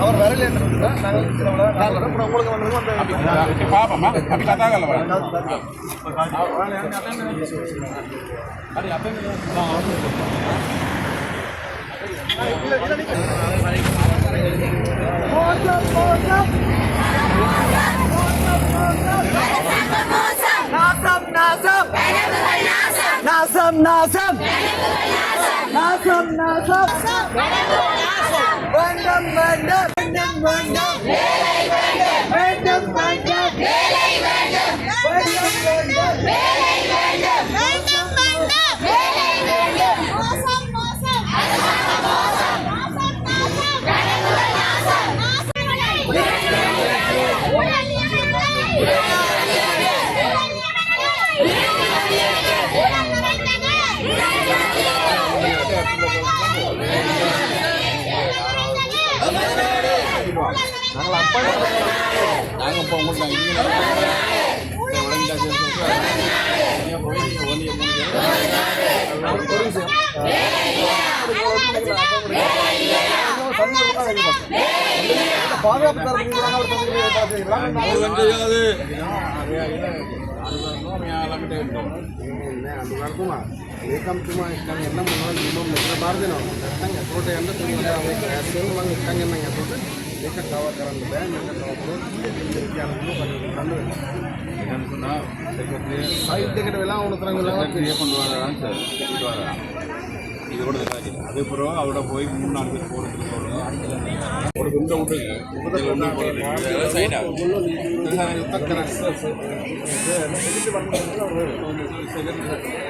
அவர் வரல உங்களுக்கு பாப்பமா அப்படி கதாகல நாசம் நாசம் நாசம் நாசம் நாங்கள் அப்பா நாங்கள் அப்பா உங்களுக்கு நான் இங்கே பாதுகாப்பு தரத்துக்கு ఏకం తుమ్మ ఇక్కడ ఎన్న ముందు నిమ్మ మిత్ర భారతీయ ఎత్తంగా ఎప్పుడు ఎంత ఎత్తంగా ఎత్తంగా ಲಿಖಿತ ಸಾವರ್ಕರ್ ಬ್ಯಾಂಕ್ ಲಿಖಿತ ಸಾವರ್ಕರು అనుకున్నా సెక్రటరీ సెక్రటరీ ఎలా ఉండదు సెక్రటరీ కొంటువారాను సార్ కొంటువారా இது கூட இருக்காது அதுக்கப்புறம் அவரோட போய் மூணு நாலு பேர் போகிறதுக்கு சொல்கிறோம் ஒரு குண்டை விட்டுங்க சைடாக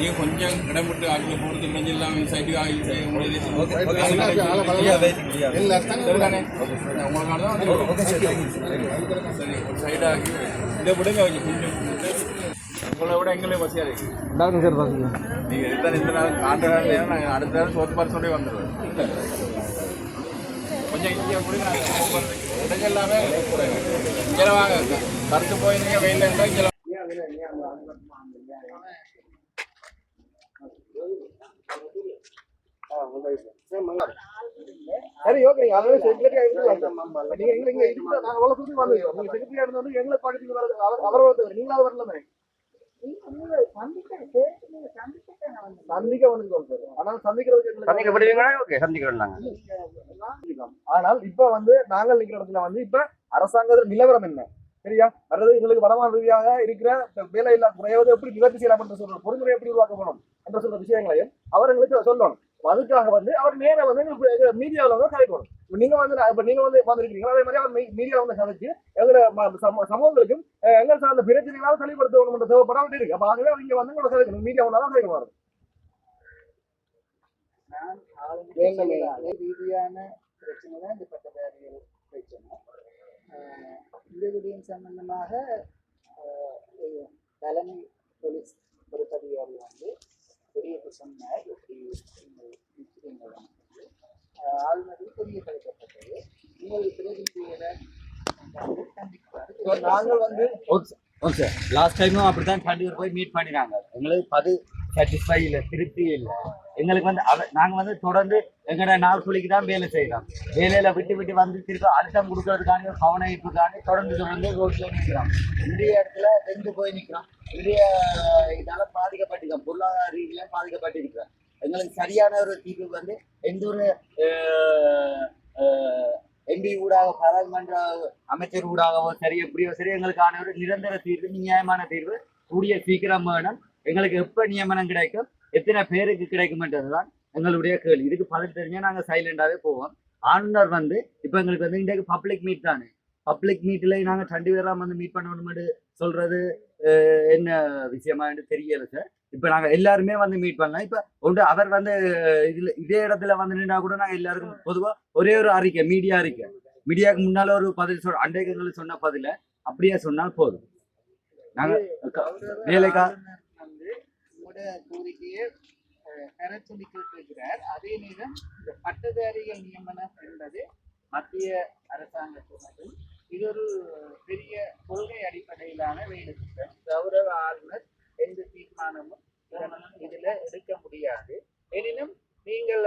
நீங்கள் கொஞ்சம் இடமிட்டு ஆட்களை போடுறது இணைஞ்செல்லாம் சைட்டுக்கு ஆகி செய்ய முடியாது. உங்களுக்கான கொஞ்சம் எங்களே வசதியாக இருக்குது டாக்டர் நாங்கள் அடுத்த நேரம் சோத்து பரிசோடய வந்துடுவோம் கொஞ்சம் இங்கே முடிங்க நாங்கள் இங்கே வாங்க வெயில் சரி ஓகே நீங்க செக்ரட்டரி நீங்க எங்க இங்க இருக்கு நாங்க அவ்வளவு தூரம் வந்துருக்கோம் நீங்க செக்ரட்டரி ஆகிட்டு வந்து எங்களை பக்கத்துக்கு வர அவர் அவர் வந்து வரல சந்திக்க ஆனால் சந்திக்கிறதுக்கு எங்களுக்கு சந்திக்கப்படுவீங்களா? ஓகே சந்திக்கிறோம் நாங்க. சந்திக்கலாம். ஆனால் இப்ப வந்து நாங்கள் நிக்கிற இடத்துல வந்து இப்ப அரசாங்கத்தில் நிலவரம் என்ன? சரியா? அதாவது எங்களுக்கு வடமான ரீதியாக இருக்கிற வேலை இல்லா குறைவது எப்படி நிவர்த்தி செய்யலாம் என்று சொல்ற பொறிமுறை எப்படி உருவாக்கப்படும் என்று சொல்ற விஷயங்களையும் அவர் எங்களுக்கு சொல்லணும். அதுக்காக வந்து அவர் நேரா வந்து மீடியாவில் வந்து கதைக்கணும் இப்ப நீங்க வந்து இப்ப நீங்க வந்து வந்திருக்கீங்க அதே மாதிரி அவர் மீடியா வந்து கதைச்சு எங்களை சமூகங்களுக்கும் எங்கள் சார்ந்த பிரச்சனைகளால் தெளிவுபடுத்தணும் என்ற தேவைப்பட இருக்கு அப்ப ஆகவே அவர் இங்க வந்து உங்களை கதைக்கணும் மீடியா ஒன்றாதான் கதைக்கணும் ரீதியான பிரச்சனை தான் இந்த பட்டதாரிகள் பிரச்சனை. ஆஹ் இந்த விடயம் சம்பந்தமாக தலைமை போலீஸ் பொறுப்பதிகாரி வந்து வெளியிட்டு சொன்னார் இப்படி நீங்கள் நிற்கிறீங்கள் வந்து ஆஹ் ஆளுநருக்கு தெரியப்படுத்தப்பட்டது உங்கள் பிரதிநிதிகளை வந்து சந்திக்கிறார் நாங்கள் வந்து ஓகே லாஸ்ட் டைமும் அப்படி தான் சண்டிகர் போய் மீட் பண்ணினாங்க. எங்களுக்கு பது சாட்டிஸ்ஃபை இல்லை திருப்தி இல்லை. எங்களுக்கு வந்து அவ நாங்கள் வந்து தொடர்ந்து எங்களோட நாள் தான் வேலை செய்கிறோம் வேலையில் விட்டு விட்டு வந்து திருப்பி அழுத்தம் கொடுக்கறதுக்கான கவனிப்புக்கான தொடர்ந்து தொடர்ந்து ரோட்டில் நிற்கிறோம் இந்திய இடத்துல ரெண்டு போய் நிற்கிறோம் இந்திய இதால் பாதிக்கப்பட்டிருக்கோம். பொருளாதார ரீதியில பாதிக்கப்பட்டிருக்கிறோம். எங்களுக்கு சரியான ஒரு தீர்வு வந்து எந்த ஒரு எம்பி ஊடாக பாராளுமன்ற அமைச்சர் ஊடாகவோ சரி எப்படியோ சரி எங்களுக்கான ஒரு நிரந்தர தீர்வு நியாயமான தீர்வு கூடிய சீக்கிரம் வேணும். எங்களுக்கு எப்ப நியமனம் கிடைக்கும் எத்தனை பேருக்கு கிடைக்கும்ன்றதுதான் எங்களுடைய கேள்வி. இதுக்கு பதில் தெரிஞ்சா நாங்க சைலண்டாவே போவோம். ஆளுநர் வந்து இப்ப எங்களுக்கு வந்து இன்றைக்கு பப்ளிக் மீட் தானே. பப்ளிக் மீட்ல நாங்க ரெண்டு வந்து மீட் பண்ணணும்னு சொல்றது என்ன என்ன விஷயமான்னு தெரியல சார் இப்ப நாங்க எல்லாருமே வந்து மீட் பண்ணலாம். இப்ப ஒன்று அவர் வந்து இதுல இதே இடத்துல வந்து நின்னா கூட நாங்க எல்லாருக்கும் பொதுவா ஒரே ஒரு அறிக்கை மீடியா அறிக்கை. மீடியாவுக்கு முன்னால ஒரு பதில் சொல் அண்டைகளுக்கு சொன்ன பதில அப்படியே சொன்னால் போதும். நாங்க வேலைக்கா கோரிக்கையை சொல்லி கேட்டிருக்கிறார் அதே நேரம் இந்த பட்டதாரிகள் நியமனம் என்பது மத்திய அரசாங்கத்தினதும் இது ஒரு பெரிய கொள்கை அடிப்படையிலான வேலை திட்டம் கௌரவ ஆளுநர் எந்த தீர்மானமும் இதுல எடுக்க முடியாது. எனினும் நீங்கள்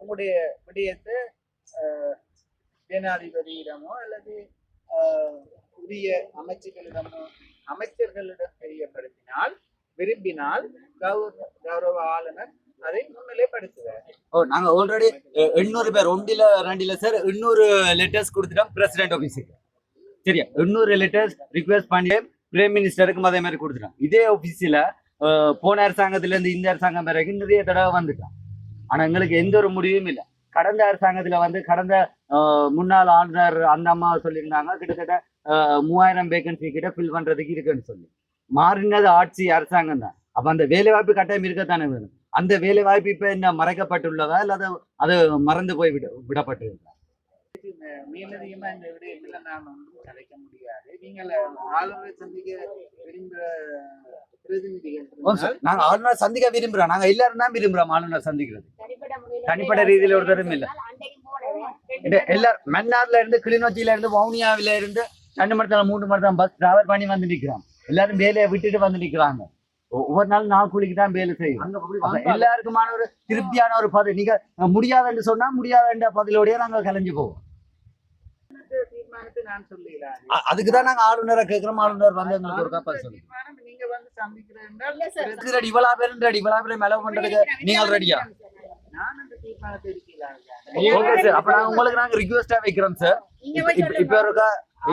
உங்களுடைய விடயத்தை ஜனாதிபதியிடமோ அல்லது உரிய அமைச்சர்களிடமோ அமைச்சர்களிடம் தெரியப்படுத்தினால் விரும்பினால் கௌரவ கௌரவ ஆளுநர் அதை முன்னிலைப்படுத்துவார் ஓ நாங்க ஆல்ரெடி எண்ணூறு பேர் ஒன்றில ரெண்டில சார் எண்ணூறு லெட்டர்ஸ் கொடுத்துட்டோம் பிரசிடென்ட் ஆஃபீஸுக்கு சரியா? எண்ணூறு லெட்டர்ஸ் ரிக்வெஸ்ட் பண்ணி பிரைம் மினிஸ்டருக்கும் அதே மாதிரி கொடுத்துட்டோம் இதே ஆஃபீஸில் போன அரசாங்கத்துல இருந்து இந்த அரசாங்கம் வரைக்கும் நிறைய தடவை வந்துட்டான். ஆனா எங்களுக்கு எந்த ஒரு முடிவும் இல்லை. கடந்த அரசாங்கத்துல வந்து கடந்த முன்னாள் ஆளுநர் அந்த அம்மா சொல்லியிருந்தாங்க கிட்டத்தட்ட மூவாயிரம் வேகன்சி கிட்ட ஃபில் பண்றதுக்கு இருக்குன்னு சொல்லி. மாறினது ஆட்சி அரசாங்கம் தான். அப்ப அந்த வேலைவாய்ப்பு கட்டாயம் இருக்கத்தானே வேணும்? அந்த வேலைவாய்ப்பு இப்போ இப்ப என்ன மறைக்கப்பட்டுள்ளதா இல்ல அது மறந்து போய் விட விடப்பட்டிருக்கா? மேலதிகமா இந்த விடயத்துல நான் ஒன்றும் கலைக்க முடியாது. நீங்கள் ஆளுநரை சந்திக்க விரும்புகிற நாங்க ஆளுநர் சந்திக்க விரும்புறோம். நாங்க எல்லாரும் தான் விரும்புறோம் ஆளுநர் சந்திக்கிறது. தனிப்பட்ட ரீதியில ஒருத்தரும் இல்ல. எல்லாரும் மன்னார்ல இருந்து கிளிநொச்சியில இருந்து வவுனியாவில இருந்து ரெண்டு மணி மூணு மணி பஸ் டிராவல் பண்ணி வந்து நிக்கிறாங்க. எல்லாரும் வேலையை விட்டுட்டு வந்து நிக்கிறாங்க. ஒவ்வொரு நாளும் நாள் கூலிக்கு தான் வேலை செய்யும். எல்லாருக்குமான ஒரு திருப்தியான ஒரு பதில் நீங்க முடியாதுன்னு சொன்னா முடியாதுன்ற பதிலோடய நாங்க கலைஞ்சு போவோம். தீர்மானத்தை நான் சொல்லலாம் அ- அதுக்குதான் நாங்க ஆளுநரை கேட்கிறோம் ஆளுநர் வந்து எங்களுக்கு ஒரு காப்பா இதுக்கு ரெடி இவ்வளவு பேரும் ரெடி இவ்வளவு பேரும் மெலவு பண்றதுக்கு நீங்கள் ரெடியா ஓகே சார் அப்ப நாங்க உங்களுக்கு நாங்க ரிக்வெஸ்டா வைக்கிறோம் சார். இப்ப- இருக்கா?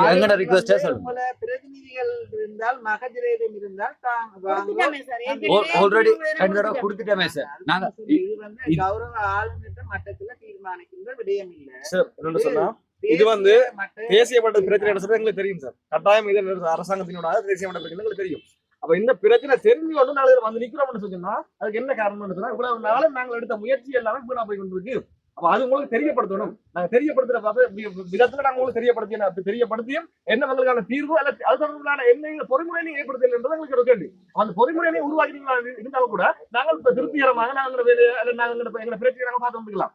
எங்கட ரிக்வெஸ்டா சொல்லுங்க. பிரதிநிதிகள் இருந்தால் மகஜரேதம் இருந்தால். ஆல்ரெடி ரெண்டு தடவை கொடுத்துட்டோமே சார். நாங்க இது வந்து கௌரவ ஆளுநர் மட்டத்துல தீர்மானிக்கின்ற விடயம் இல்ல சார் சொன்னா? இது வந்து தேசிய மட்ட தேசிய மட்ட பிரச்சனை. என்ன எங்களுக்கு தெரியும் சார். கட்டாயம் இது அரசாங்கத்தினோட தேசிய மட்ட பிரச்சனை எங்களுக்கு தெரியும். அப்ப இந்த பிரச்சனை தெரிஞ்சு கொண்டு நாலு பேர் வந்து நிக்கிறோம்னு சொன்னா அதுக்கு என்ன காரணம்னு சொன்னா இவ்வளவு நாளும் நாங்கள் எடுத்த முயற்சி எல்லாமே வீணா போய் கொண்டிருக்கு அப்ப அது உங்களுக்கு தெரியப்படுத்தணும். நாங்க தெரியப்படுத்துற விதத்துல நாங்க உங்களுக்கு தெரியப்படுத்தியும் என்ன உங்களுக்கான தீர்வு அல்ல அது தொடர்பான என்ன பொறிமுறை நீங்க ஏற்படுத்தல என்றது எங்களுக்கு ஒரு கேள்வி. அந்த பொறிமுறையை உருவாக்கி இருந்தாலும் கூட நாங்கள் இப்ப திருப்திகரமாக நாங்கள் வேலையை அல்ல நாங்கள் எங்களை பிரச்சனை நாங்க பார்த்து வந்துக்கலாம்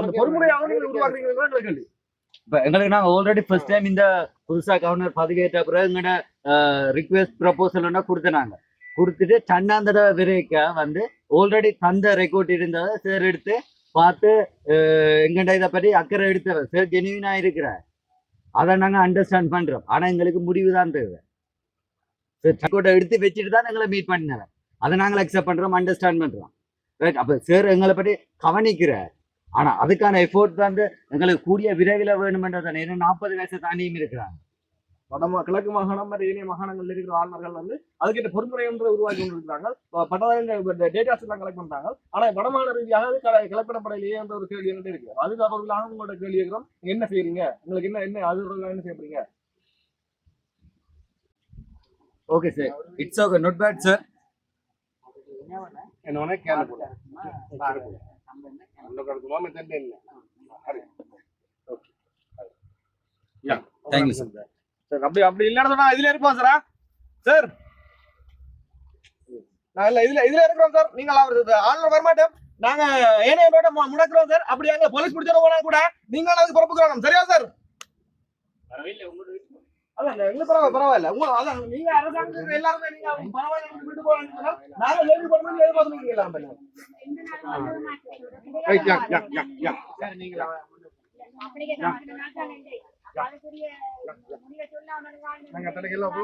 அந்த பொறிமுறையாக நீங்க உருவாக்குறீங்கிறது எங்களுக்கு கேள்வி. எங்களுக்கு நாங்கள் ஆல்ரெடி ஃபர்ஸ்ட் டைம் இந்த புதுசாக கவர்னர் பதவியேற்ற பிறகு எங்கட ரிக்வெஸ்ட் ப்ரப்போசல் கொடுத்தனாங்க கொடுத்துட்டு தன்னாந்தர விரைக்க வந்து ஆல்ரெடி தந்த ரெக்கார்ட் இருந்ததை சார் எடுத்து பார்த்து எங்கள்கிட்ட இதை பற்றி அக்கறை எடுத்தவர் சார் ஜெனியூனாக இருக்கிறார் அதை நாங்கள் அண்டர்ஸ்டாண்ட் பண்ணுறோம் ஆனால் எங்களுக்கு முடிவு தான் தேவை சார் ரெக்கார்டை எடுத்து வச்சுட்டு தான் எங்களை மீட் பண்ணினார் அதை நாங்கள் அக்செப்ட் பண்ணுறோம் அண்டர்ஸ்டாண்ட் பண்ணுறோம் ரைட் அப்போ சார் எங்களை பற்றி கவனிக்கிறார் ஆனா அதுக்கான எஃபோர்ட் வந்து எங்களுக்கு கூடிய விரைவில் வேணுமென்றதானே ஏன்னா நாற்பது வயசு தாண்டியும் இருக்கிறாங்க. வடமா கிழக்கு மாகாணம் மாதிரி ஏனைய மாகாணங்கள்ல இருக்கிற ஆளுநர்கள் வந்து அதுக்கிட்ட பொறுமுறை ஒன்றை உருவாக்கி கொண்டிருக்கிறாங்க பட்டதாரி டேட்டாஸ் எல்லாம் கலெக்ட் பண்றாங்க. ஆனா வடமாநில ரீதியாக கலப்படப்படையிலேயே என்ற ஒரு கேள்வி என்ன இருக்கு? அதுக்கு அவர்களாக உங்களோட கேள்வி நீங்க என்ன செய்றீங்க உங்களுக்கு என்ன என்ன அது என்ன செய்ய போறீங்க okay sir it's okay not bad sir என்ன? வேணா கேள்வி மாம தெரியல இல்ல தேங்க்யூ சார். சார். அப்படி அப்படி இல்லைன்னு சொன்னா இதுல இருப்போம் சாரா சார் நான் இல்ல இதுல இதுல இருக்கிறோம் சார் அவர் ஆளுநர் வரமாட்டோம் நாங்க ஏனைய ரோட முடக்கிறோம் சார் அப்படி அங்க போலீஸ் பிடிச்சிட போனா கூட நீங்க அதுக்கு பொறுப்புக்கிறோம் சரியா சார் அதான் எங்களுக்கு பரவாயில்ல பரவாயில்ல. உங்க அதான் நீங்க அரசாங்கத்துக்கு எல்லாருமே நீங்க பரவாயில்ல விட்டு பண்ணணும் எதிர்பார்த்து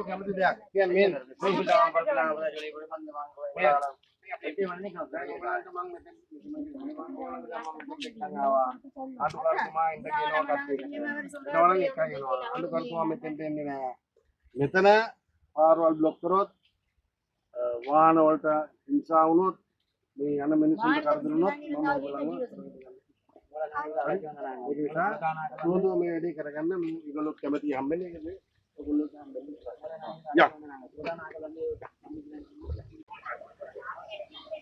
கலந்துட்டியா மீன் අඩු කරතුමා ඉන්න කියනවා එතවල නිකන් අඩු කරතුමා මෙතෙන්ට එන්නේ නෑ මෙතන පාරවල් බ්ලොක් කරොත් වාහන වලට හිංසා වුණොත් මේ යන මිනිස්සුන්ට කරදර වුණොත් මම ඔයගොල්ලන්ව සූදුවම වැඩි කරගන්න ඉගොල්ලොත් කැමති හම්බෙන එකද ඔයගොල්ලෝ හම්බෙන්නේ. යා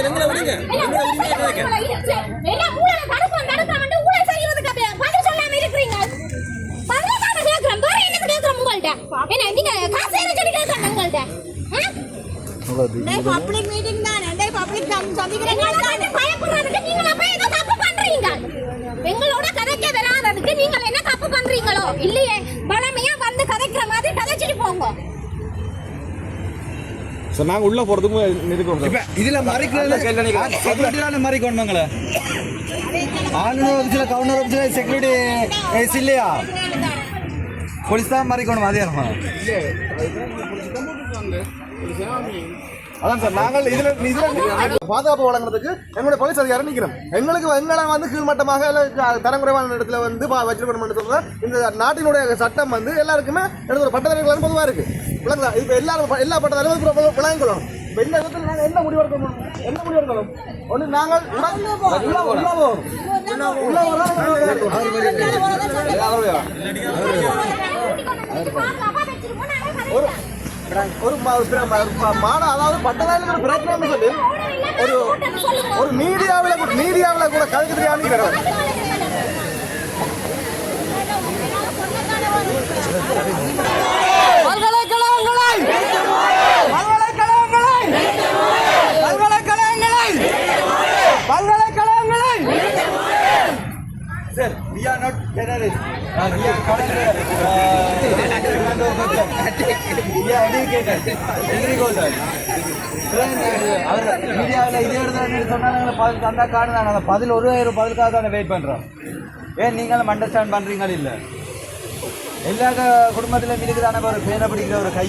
எல்லாம் ஊழலை பப்ளிக் மீட்டிங் தானே? பப்ளிக் எங்களை பார்த்து பயப்படுறதுக்கு நீங்கள் அப்ப ஏதோ தப்பு பண்றீங்க. எங்களோட கதைக்க வராததுக்கு நீங்கள் என்ன தப்பு பண்றீங்களோ? இல்லையே பழமையா வந்து கதைக்கிற மாதிரி கதைச்சிட்டு போங்க. சார் நாங்க உள்ள போறதுக்கும் இருக்கோம் சார் இதுல மறைக்கிறது செக்யூரிட்டியான மறைக்கணுங்களே ஆளுநர் ஆஃபீஸில் கவர்னர் ஆஃபீஸில் செக்யூரிட்டி இல்லையா? போலீஸ் தான் மறைக்கணும் அதே அதான் சார் நாங்கள் இதுல இதுல பாதுகாப்பு வழங்குறதுக்கு எங்களுடைய போலீஸ் அதிகாரம் நிக்கிறோம் எங்களுக்கு எங்களை வந்து கீழ்மட்டமாக தரங்குறைவான இடத்துல வந்து பா- வச்சிருக்கணும் சொல்ற இந்த நாட்டினுடைய சட்டம் வந்து எல்லாருக்குமே எனக்கு ஒரு பட்டதாரிகள் பொதுவா இருக்கு விளங்குதா இப்ப எல்லாரும் எல்லா பட்டதாரிகளும் விளங்கிக்கணும் இப்ப இந்த இடத்துல நாங்க என்ன முடிவு எடுக்கணும் என்ன முடிவு எடுக்கணும் ஒண்ணு நாங்கள் உள்ள- ஒரு ஒரு மாட அதாவது பட்டதாரிகள் ஒரு பிரச்சனை சொல்லி ஒரு ஒரு மீடியாவில் மீடியாவில் கூட கதைக்கு கிடையாது sir we are not terrorists. Uh, we are collected. அவர் இதே எடுத்து சொன்னாங்க பதில் தந்தா காடுதாங்க பதில் ஒரு ஆயிரம் பதிலுக்காக வெயிட் பண்ணுறோம் ஏன் நீங்களும் அண்டர்ஸ்டாண்ட் பண்ணுறீங்களா இல்லை எல்லா குடும்பத்திலும் இருக்குதான ஒரு பேரை பிடிக்கிற ஒரு கை